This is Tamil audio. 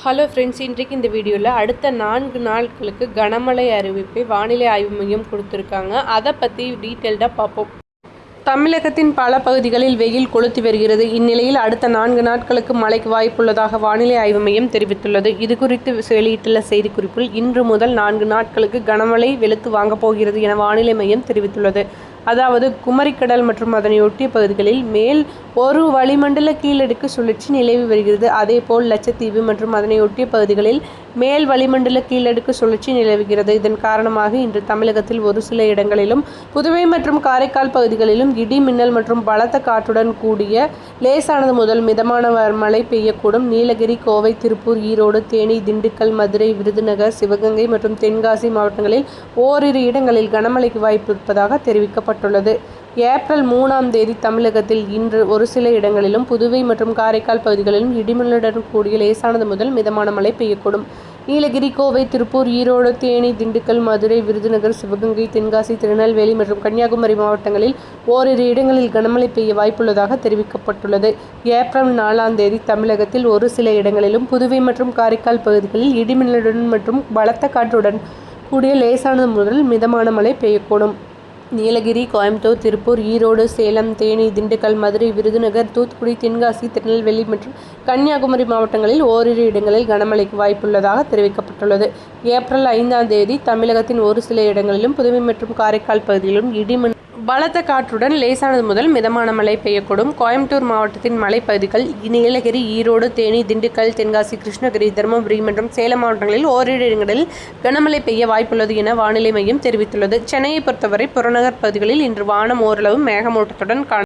ஹலோ ஃப்ரெண்ட்ஸ் இன்றைக்கு இந்த வீடியோவில் அடுத்த நான்கு நாட்களுக்கு கனமழை அறிவிப்பை வானிலை ஆய்வு மையம் கொடுத்துருக்காங்க. அதை பற்றி டீட்டெயில்டாக பார்ப்போம் தமிழகத்தின் பல பகுதிகளில் வெயில் கொளுத்தி வருகிறது. இந்நிலையில் அடுத்த நான்கு நாட்களுக்கு மழைக்கு வாய்ப்புள்ளதாக வானிலை ஆய்வு மையம் தெரிவித்துள்ளது. இது குறித்து வெளியிட்டுள்ள செய்திக்குறிப்பில் இன்று முதல் நான்கு நாட்களுக்கு கனமழை வெளுத்து வாங்கப் போகிறது என வானிலை மையம் தெரிவித்துள்ளது. அதாவது குமரிக்கடல் மற்றும் அதனை ஒட்டிய பகுதிகளில் மேல் ஒரு வளிமண்டல கீழடுக்கு சுழற்சி நிலவி வருகிறது. அதேபோல் லட்சத்தீவு மற்றும் அதனை ஒட்டிய பகுதிகளில் மேல் வளிமண்டல கீழடுக்கு சுழற்சி நிலவுகிறது. இதன் காரணமாக இன்று தமிழகத்தில் ஒரு சில இடங்களிலும் புதுவை மற்றும் காரைக்கால் பகுதிகளிலும் இடி மின்னல் மற்றும் பலத்த காற்றுடன் கூடிய லேசானது முதல் மிதமான மழை பெய்யக்கூடும். நீலகிரி கோவை திருப்பூர் ஈரோடு தேனி திண்டுக்கல் மதுரை விருதுநகர் சிவகங்கை மற்றும் தென்காசி மாவட்டங்களில் ஓரிரு இடங்களில் கனமழைக்கு வாய்ப்பு இருப்பதாக தெரிவிக்கப்பட்டுள்ளது. ஏப்ரல் மூணாம் தேதி தமிழகத்தில் இன்று ஒரு சில இடங்களிலும் புதுவை மற்றும் காரைக்கால் பகுதிகளிலும் இடிமலுடன் கூடிய லேசானது முதல் மிதமான மழை பெய்யக்கூடும். நீலகிரி கோவை திருப்பூர் ஈரோடு தேனி திண்டுக்கல் மதுரை விருதுநகர் சிவகங்கை தென்காசி திருநெல்வேலி மற்றும் கன்னியாகுமரி மாவட்டங்களில் ஓரிரு இடங்களில் கனமழை பெய்ய வாய்ப்புள்ளதாக தெரிவிக்கப்பட்டுள்ளது. ஏப்ரல் நாலாம் தேதி தமிழகத்தில் ஒரு சில இடங்களிலும் புதுவை மற்றும் காரைக்கால் பகுதிகளில் இடிமின்னலுடன் மற்றும் பலத்த காற்றுடன் கூடிய லேசானது முதல் மிதமான மழை பெய்யக்கூடும். நீலகிரி கோயம்புத்தூர் திருப்பூர் ஈரோடு சேலம் தேனி திண்டுக்கல் மதுரை விருதுநகர் தூத்துக்குடி தென்காசி திருநெல்வேலி மற்றும் கன்னியாகுமரி மாவட்டங்களில் ஓரிரு இடங்களில் கனமழைக்கு வாய்ப்புள்ளதாக தெரிவிக்கப்பட்டுள்ளது. ஏப்ரல் ஐந்தாம் தேதி தமிழகத்தின் ஒரு சில இடங்களிலும் புதுவை மற்றும் காரைக்கால் பகுதியிலும் இடிமின் பலத்த காற்றுடன் லேசானது முதல் மிதமான மழை பெய்யக்கூடும். கோயம்புத்தூர் மாவட்டத்தின் மலைப்பகுதிகள் நீலகிரி ஈரோடு தேனி திண்டுக்கல் தென்காசி கிருஷ்ணகிரி தருமபுரி மற்றும் சேலம் மாவட்டங்களில் ஓரிரு இடங்களில் கனமழை பெய்ய வாய்ப்புள்ளது என வானிலை மையம் தெரிவித்துள்ளது. சென்னையை பொறுத்தவரை புறநகர் பகுதிகளில் இன்று வானம் ஓரளவு மேகமூட்டத்துடன் காண